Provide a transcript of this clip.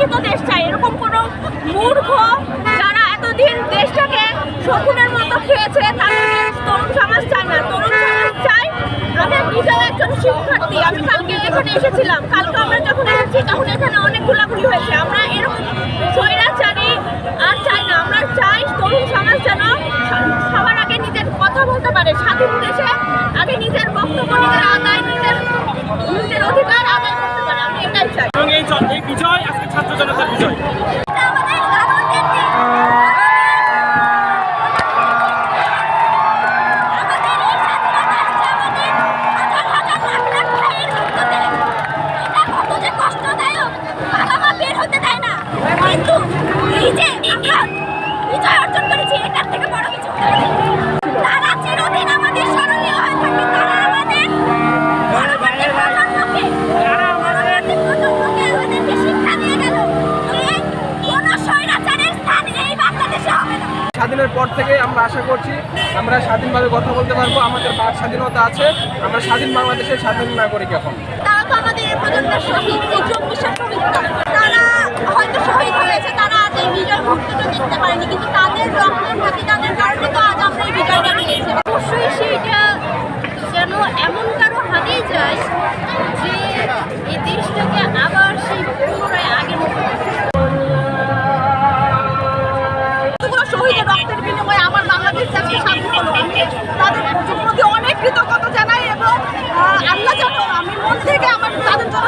শিক্ষিত দেশ চাই। এরকম কোনো মূর্খ যারা এতদিন দেশটাকে শকুনের মতো খেয়েছে তাদেরকে তরুণ সমাজ চায় না। তরুণ সমাজ চাই আমি নিজেও একজন শিক্ষার্থী, আমি কালকে এখানে এসেছিলাম। কালকে আমরা যখন এসেছি, তখন এখানে অনেক গুলাগুলি হয়েছে। আমরা এরকম স্বৈরাচারী আর চাই না। আমরা চাই তরুণ সমাজ যেন সবার আগে নিজের কথা বলতে পারে। স্বাধীন দেশে আগে নিজের বক্তব্য কিন্তু এই যে আমরা বিজয় অর্জন করেছি, এটার থেকে বড় কিছু। তারা চিরদিন আমাদের স্মরণীয় হয়ে থাকবে। তারা আমাদের পরবর্তী প্রজন্মকে, পরবর্তী প্রজন্মকে আমাদেরকে শিক্ষা দিয়ে গেল কোনো স্বৈরাচারের স্থান এই বাংলাদেশে হবে না। স্বাধীনের পর থেকে আমরা আশা করছি আমরা স্বাধীনভাবে কথা বলতে পারব। আমাদের বাক স্বাধীনতা আছে। আমরা স্বাধীন বাংলাদেশের স্বাধীন নাগরিক এখন। আমাদের প্রজন্মের শহীদ এই চব্বিশের শহীদ না। তারা হয়তো শহীদ হয়েছে তারা আজ এই বিজয় মুহূর্তটা দেখতে পারেনি কিন্তু তাদের প্রতিদানের কারণে তো আজ আমরা এই বিজয়টা পেয়েছি অবশ্যই সেইটা যেন এমন কারও হাতেই যায় যে এই দেশটাকে আবার সেই পুনরায় আগের মতো আমার বাংলাদেশ আজকে তাদের প্রতি অনেক কৃতজ্ঞতা জানাই এবং আল্লাহ জানো আমি মন থেকে আমার তাদের জন্য